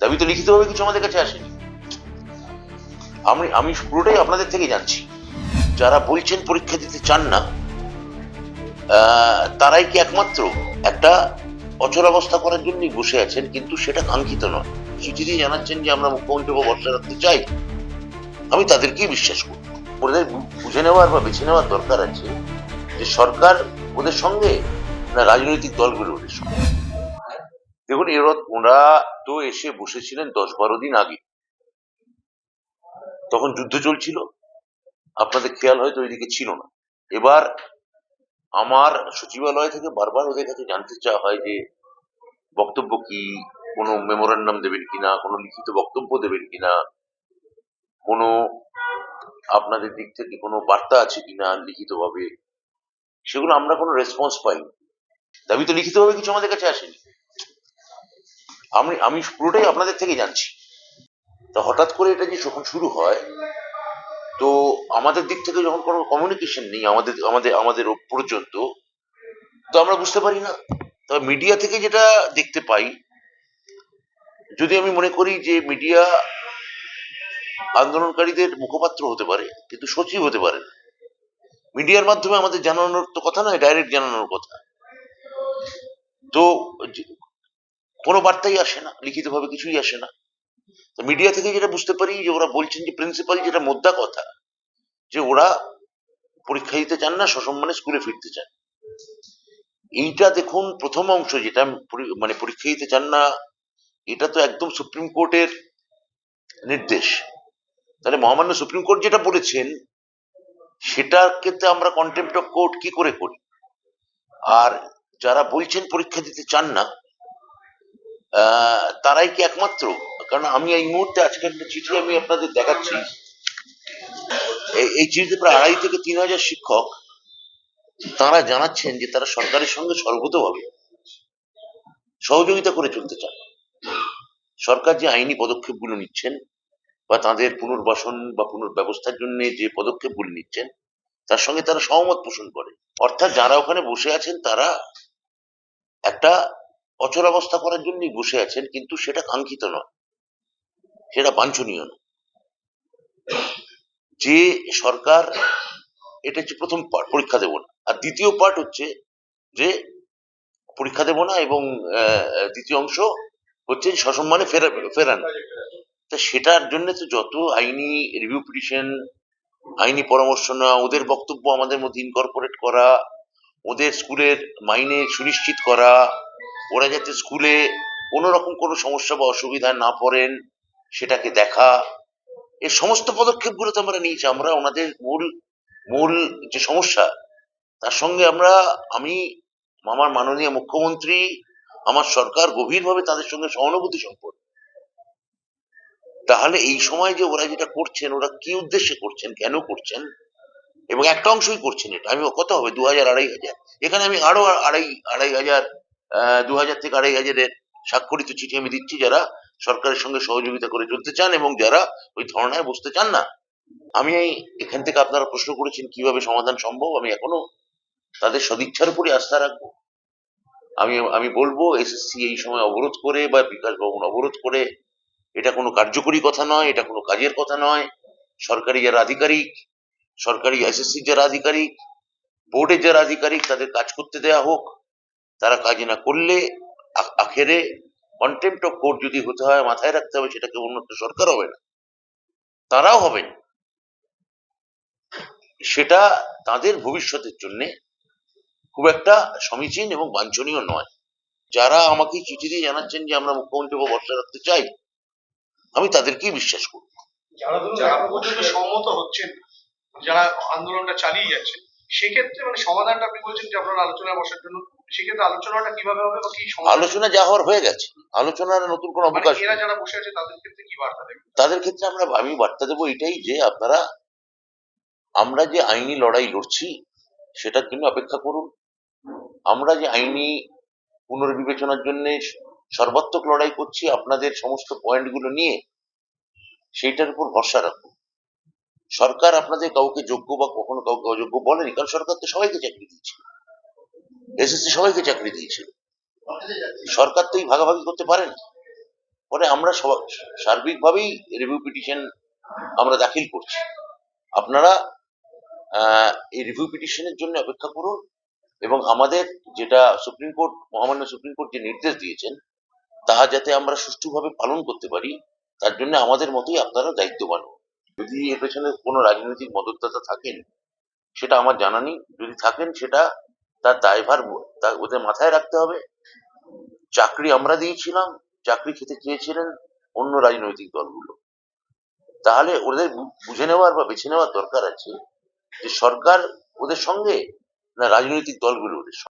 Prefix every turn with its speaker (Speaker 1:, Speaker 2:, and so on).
Speaker 1: দাবি তো লিখিতভাবে কিছু আমাদের কাছে আসেনি। আমি আমি পুরোটাই আপনাদের থেকে জানছি। যারা বলছেন পরীক্ষা দিতে চান না তারাই কি একমাত্র একটা অচলাবস্থা করার জন্যই বসে আছেন, কিন্তু সেটা কাঙ্ক্ষিত নয়। চিঠি দিয়ে জানাচ্ছেন যে আমরা মুখ্যমন্ত্রী ভরসা রাখতে চাই। আমি তাদেরকেই বিশ্বাস করি। ওদের বুঝে নেওয়ার বা বেছে নেওয়ার দরকার আছে যে সরকার ওদের সঙ্গে না রাজনৈতিক দলগুলো ওদের সঙ্গে। দেখুন এরা ওরা তো এসে বসেছিলেন দশ বারো দিন আগে। তখন যুদ্ধ চলছিল। আপনাদের খেয়াল হয়তো ওইদিকে ছিল না। এবার আমার সচিবালয় থেকে বারবার ওদের কাছে জানতে চাওয়া হয় যে, বক্তব্য কি? কোনো মেমোরান্ডাম দেবেন কিনা? কোনো লিখিত বক্তব্য দেবেন কিনা? কোনো আপনাদের দিক থেকে কোনো বার্তা আছে কিনা লিখিতভাবে? সেগুলো আমরা কোনো রেসপন্স পাইনি। দাবি তো লিখিতভাবে কিছু আমাদের কাছে আসেনি। আমি আমি পুরোটাই আপনাদের থেকে জানছি। তা হঠাৎ করে এটা যে যখন শুরু হয়, তো আমাদের দিক থেকে যখন কোনো কমিউনিকেশন নেই, আমাদের আমাদের আমাদের পর্যন্ত, তো আমরা বুঝতে পারি না। তবে মিডিয়া থেকে যেটা দেখতে পাই, যদি আমি মনে করি যে মিডিয়া আন্দোলনকারীদের মুখপাত্র হতে পারে, কিন্তু সচিব হতে পারে মিডিয়ার মাধ্যমে আমাদের জানানোর তো কথা নয় ডাইরেক্ট জানানোর কথা। কোনো বার্তাই আসে না, লিখিতভাবে কিছুই আসে না। তো মিডিয়া থেকে যেটা বুঝতে পারি যে ওরা বলছেন যে প্রিন্সিপাল যেটা মোদ্দা কথা, যে ওরা পরীক্ষা দিতে চান না, সসম্মানে স্কুলে ফিরতে চান। এইটা দেখুন প্রথম অংশ যেটা মানে পরীক্ষা দিতে চান না, এটা তো একদম সুপ্রিম কোর্টের নির্দেশ। তাহলে মহামান্য সুপ্রিম কোর্ট যেটা বলেছেন, সেটার ক্ষেত্রে আমরা কন্টেম্প্ট অফ কোর্ট কি করে করি? আর যারা বলছেন পরীক্ষা দিতে চান না তারাই কি একমাত্র? কারণ আমি এই মুহূর্তে আজকে একটা চিঠি আমি আপনাদের দেখাচ্ছি। এই- চিঠিতে প্রায় আড়াই থেকে তিন হাজার শিক্ষক তারা জানাচ্ছেন যে তারা সরকারের সঙ্গে সর্বতভাবে সহযোগিতা করে চলতে চান সরকার যে আইনি পদক্ষেপগুলো নিচ্ছেন বা তাদের পুনর্বাসন বা পুনর্ব্যবস্থার জন্য যে পদক্ষেপগুলি নিচ্ছেন, তার সঙ্গে তারা সহমত পোষণ করে। অর্থাৎ যারা ওখানে বসে আছেন তারা একটা অচলাবস্থা করার জন্যই বসে আছেন, কিন্তু সেটা কাঙ্ক্ষিত নয়। সেটা বাঞ্ছনীয় নয়। যে সরকার, এটা হচ্ছে প্রথম পার্ট পরীক্ষা দেব না। আর দ্বিতীয় পার্ট হচ্ছে যে পরীক্ষা দেব না এবং দ্বিতীয় অংশ হচ্ছে সসম্মানে ফেরা, ফেরানো। তা সেটার জন্য তো যত আইনি রিভিউ পিটিশন আইনি পরামর্শ নেওয়া, ওদের বক্তব্য আমাদের মধ্যে ইনকর্পোরেট করা, ওদের স্কুলের মাইনে সুনিশ্চিত করা ওরা যাতে স্কুলে কোনো রকম কোনো সমস্যা বা অসুবিধায় না পড়েন, সেটাকে দেখা। এই সমস্ত পদক্ষেপগুলো তো আমরা নিয়েছি। আমরা ওনাদের মূল মূল যে সমস্যা, তার সঙ্গে আমরা, আমি, আমার মাননীয় মুখ্যমন্ত্রী, আমার সরকার গভীরভাবে তাদের সঙ্গে সহানুভূতি সম্পর্ক তাহলে এই সময় যে ওরা যেটা করছেন, ওরা কি উদ্দেশ্যে করছেন, কেন করছেন, এবং একটা অংশই করছেন এটা। আমি কত হবে দু হাজার আড়াই হাজার। এখানে আমি আরও আড়াই আড়াই হাজার দু হাজার থেকে আড়াই হাজারের স্বাক্ষরিত চিঠি আমি দিচ্ছি যারা সরকারের সঙ্গে সহযোগিতা করে চলতে চান এবং যারা ওই ধর্নায় বসতে চান না। আমি এখান থেকে আপনারা প্রশ্ন করেছেন, কীভাবে সমাধান সম্ভব? আমি এখনও তাদের সদিচ্ছার উপরই আস্থা রাখব। আমি আমি বলব এসএসসি এই সময় অবরোধ করে বা বিকাশ ভবন অবরোধ করে, এটা কোনো কার্যকরী কথা নয়, এটা কোনো কাজের কথা নয়। সরকারি যারা আধিকারিক, সরকারি এসএসসি যারা আধিকারিক বোর্ডের যারা আধিকারিক, তাদের কাজ করতে দেয়া হোক। তারা কাজ না করলে আখেরে কন্টেম্প্ট অফ কোর্ট যদি হতে হয় মাথায় রাখতে হবে সেটাকে উন্নত সরকার হবে না। তারাও হবেন সেটা তাদের ভবিষ্যতের জন্য খুব একটা সমীচীন এবং বাঞ্ছনীয় নয়। যারা আমাকে চিঠি দিয়ে জানাচ্ছেন যে আমরা মুখ্যমন্ত্রী ভরসা রাখতে চাই আমি তাদেরকেই বিশ্বাস করি
Speaker 2: যারা সহমত হচ্ছেন যারা আন্দোলনটা চালিয়ে যাচ্ছেন সেক্ষেত্রে মানে সমাধানটা আপনি বলছেন যে আপনারা আলোচনায় বসার জন্য সেক্ষেত্রে আলোচনাটা কীভাবে হবে বা কি
Speaker 1: আলোচনা যা হওয়ার হয়ে গেছে। আলোচনার নতুন কোনো
Speaker 2: মানে
Speaker 1: অবকাশ
Speaker 2: এরা যারা বসে আছে তাদের ক্ষেত্রে কি বার্তা দেবেন?
Speaker 1: তাদের ক্ষেত্রে আমরা আমি বার্তা দেবো এটাই যে আপনারা আমরা যে আইনি লড়াই লড়ছি সেটার জন্য অপেক্ষা করুন। আমরা যে আইনি পুনর্বিবেচনার জন্য সর্বাত্মক লড়াই করছি আপনাদের সমস্ত পয়েন্টগুলো নিয়ে সেইটার উপর ভরসা রাখুন। সরকার আপনাদের কাউকে যোগ্য বা কখনো কাউকে অযোগ্য বলেনি, কারণ সরকার তো সবাইকে চাকরি দিয়েছিল। এসএসসি সবাইকে চাকরি দিয়েছিল। সরকার তো এই ভাগাভাগি করতে পারেন। পরে আমরা সার্বিকভাবেই রিভিউ পিটিশন আমরা দাখিল করছি। আপনারা এই রিভিউ পিটিশনের জন্য অপেক্ষা করুন এবং আমাদের যেটা সুপ্রিম কোর্ট, মহামান্য সুপ্রিম কোর্ট যে নির্দেশ দিয়েছেন, তাহা যাতে আমরা সুষ্ঠুভাবে পালন করতে পারি, তার জন্য আমাদের মতোই আপনারা দায়িত্ববান। যদি এর পেছনে কোনো রাজনৈতিক মদতদাতা থাকেন, সেটা আমার জানা নেই। যদি থাকেন, সেটা তার দায়ভার ওদের মাথায় রাখতে হবে। চাকরি আমরা দিয়েছিলাম, চাকরি খেতে চেয়েছিলেন অন্য রাজনৈতিক দলগুলো। তাহলে ওদের বুঝে নেওয়ার বা বেছে নেওয়ার দরকার আছে যে সরকার ওদের সঙ্গে না রাজনৈতিক দলগুলো ওদের সঙ্গে।